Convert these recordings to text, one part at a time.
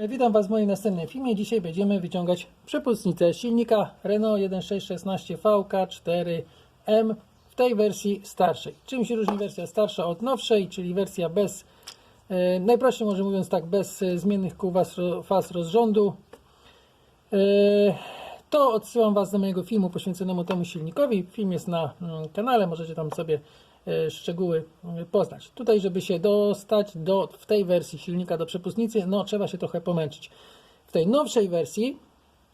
E, Witam Was w moim następnym filmie. Dzisiaj będziemy wyciągać przepustnicę silnika Renault 1616 VK4M w tej wersji starszej. Czym się różni wersja starsza od nowszej, czyli wersja bez, e, najprościej może mówiąc tak, bez e, zmiennych kół faz, rozrządu. E, to odsyłam Was do mojego filmu poświęconemu temu silnikowi. Film jest na mm, kanale, możecie tam sobie szczegóły e, poznać. Tutaj, żeby się dostać do, w tej wersji silnika do przepustnicy, no trzeba się trochę pomęczyć. W tej nowszej wersji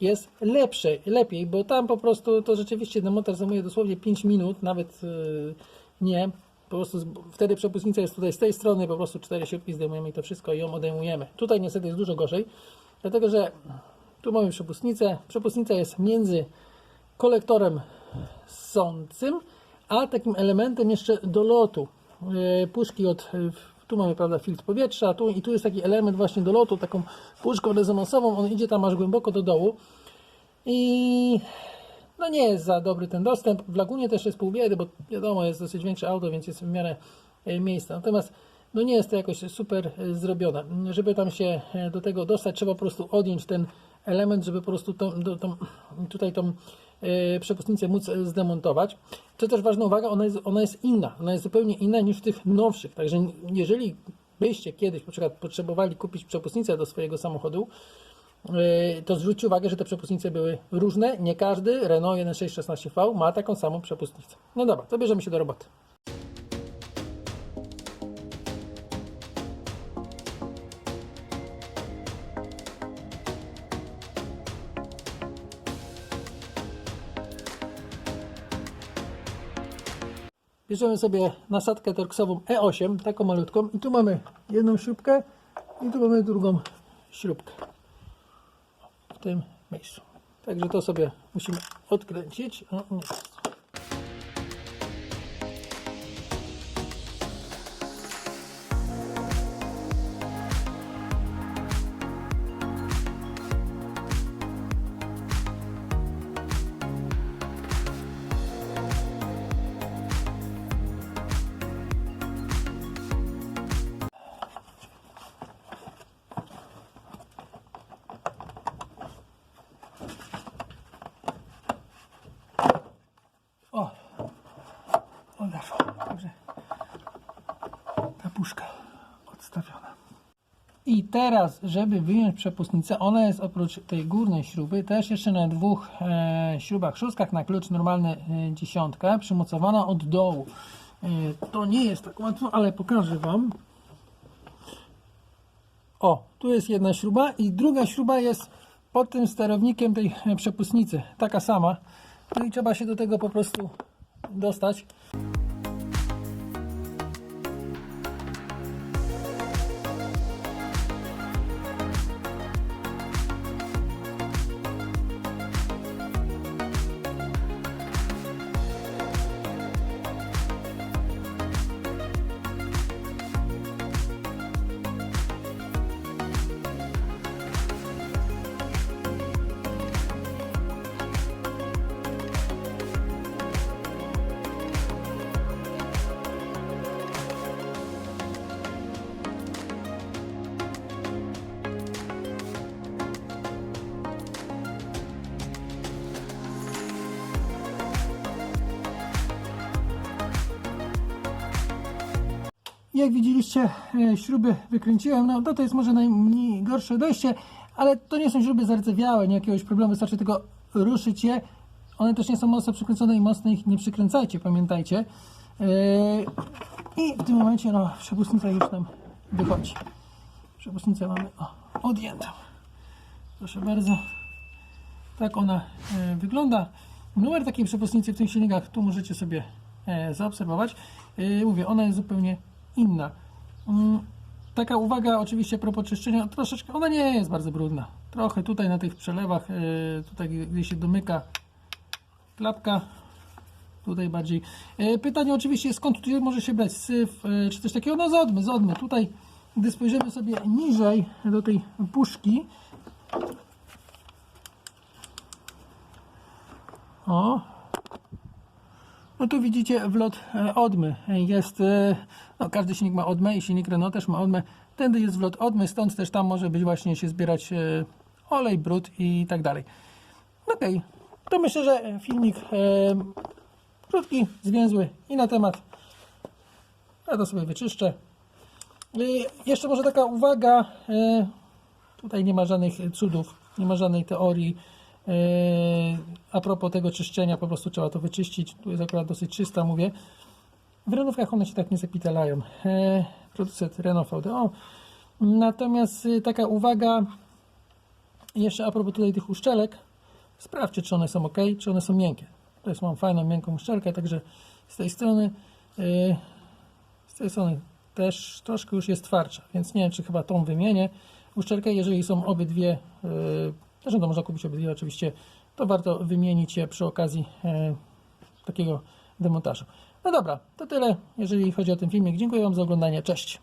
jest lepsze, lepiej, bo tam po prostu to rzeczywiście demontaż zajmuje dosłownie 5 minut, nawet e, nie. Po prostu z- wtedy przepustnica jest tutaj z tej strony, po prostu cztery śrubki zdejmujemy i to wszystko i ją odejmujemy. Tutaj niestety jest dużo gorzej, dlatego że tu mamy przepustnicę. Przepustnica jest między kolektorem sącym, a takim elementem jeszcze dolotu. Yy, Puszki od, yy, tu mamy prawda filtr powietrza, tu i tu jest taki element właśnie dolotu, taką puszką rezonansową, on idzie tam aż głęboko do dołu i no nie jest za dobry ten dostęp. W Lagunie też jest pół biedy, bo wiadomo, jest dosyć większe auto, więc jest w miarę e, miejsca. Natomiast no nie jest to jakoś super e, zrobione. Żeby tam się e, do tego dostać, trzeba po prostu odjąć ten element, żeby po prostu tą, do, tą, tutaj tą e, przepustnicę móc e, zdemontować. Co też ważna uwaga, ona jest, ona jest inna. Ona jest zupełnie inna niż w tych nowszych. Także jeżeli byście kiedyś na przykład potrzebowali kupić przepustnicę do swojego samochodu, Yy, to zwróćcie uwagę, że te przepustnice były różne. Nie każdy Renault 1616V ma taką samą przepustnicę. No dobra, to bierzemy się do roboty. Bierzemy sobie nasadkę torksową E8, taką malutką i tu mamy jedną śrubkę i tu mamy drugą śrubkę w tym miejscu. Także to sobie musimy odkręcić. O, nie. O! I teraz, żeby wyjąć przepustnicę, ona jest oprócz tej górnej śruby też jeszcze na dwóch e, śrubach, szóstkach na klucz normalny e, dziesiątka, przymocowana od dołu. E, to nie jest tak łatwo, ale pokażę Wam. O, tu jest jedna śruba i druga śruba jest pod tym sterownikiem tej e, przepustnicy. Taka sama. No i trzeba się do tego po prostu dostać. Jak widzieliście, e, śruby wykręciłem. No to, jest może najmniej gorsze dojście, ale to nie są śruby zardzewiałe, nie jakiegoś problemu, wystarczy tylko ruszyć je. One też nie są mocno przykręcone i mocno ich nie przykręcajcie, pamiętajcie. E, I w tym momencie no, przepustnica już nam wychodzi. Przepustnicę mamy o, odjętą. Proszę bardzo. Tak ona e, wygląda. Numer takiej przepustnicy w tych silnikach tu możecie sobie zaobserwować. Mówię, ona jest zupełnie inna. Mm, taka uwaga oczywiście propos czyszczenia, troszeczkę, ona nie jest bardzo brudna. Trochę tutaj na tych przelewach, e, tutaj gdzie się domyka klapka, tutaj bardziej. E, pytanie oczywiście skąd tutaj może się brać syf, e, czy coś takiego, no z odmy, z odmy. Tutaj, gdy spojrzymy sobie niżej do tej puszki, O. No tu widzicie wlot e, odmy. Jest, e, no każdy silnik ma odmę i silnik Renault też ma odmę. Tędy jest wlot odmy, stąd też tam może być właśnie się zbierać e, olej, brud i tak dalej. Okej, to myślę, że filmik krótki, zwięzły i na temat. Ja to sobie wyczyszczę. I jeszcze może taka uwaga. Tutaj nie ma żadnych cudów, nie ma żadnej teorii. E, A propos tego czyszczenia, po prostu trzeba to wyczyścić. Tu jest akurat dosyć czysta, mówię. W renówkach one się tak nie zapitalają. E, Producent Renault VDO. Natomiast e, taka uwaga, jeszcze a propos tutaj tych uszczelek, sprawdźcie, czy one są ok, czy one są miękkie. To jest mam fajną, miękką uszczelkę, także z tej strony, yy, z tej strony też troszkę już jest twardsza, więc nie wiem, czy chyba tą wymienię. Uszczelkę, jeżeli są obydwie, yy, zresztą to można kupić obydwie oczywiście, to warto wymienić je przy okazji yy, takiego demontażu. No dobra, to tyle, jeżeli chodzi o ten filmik. Dziękuję Wam za oglądanie. Cześć!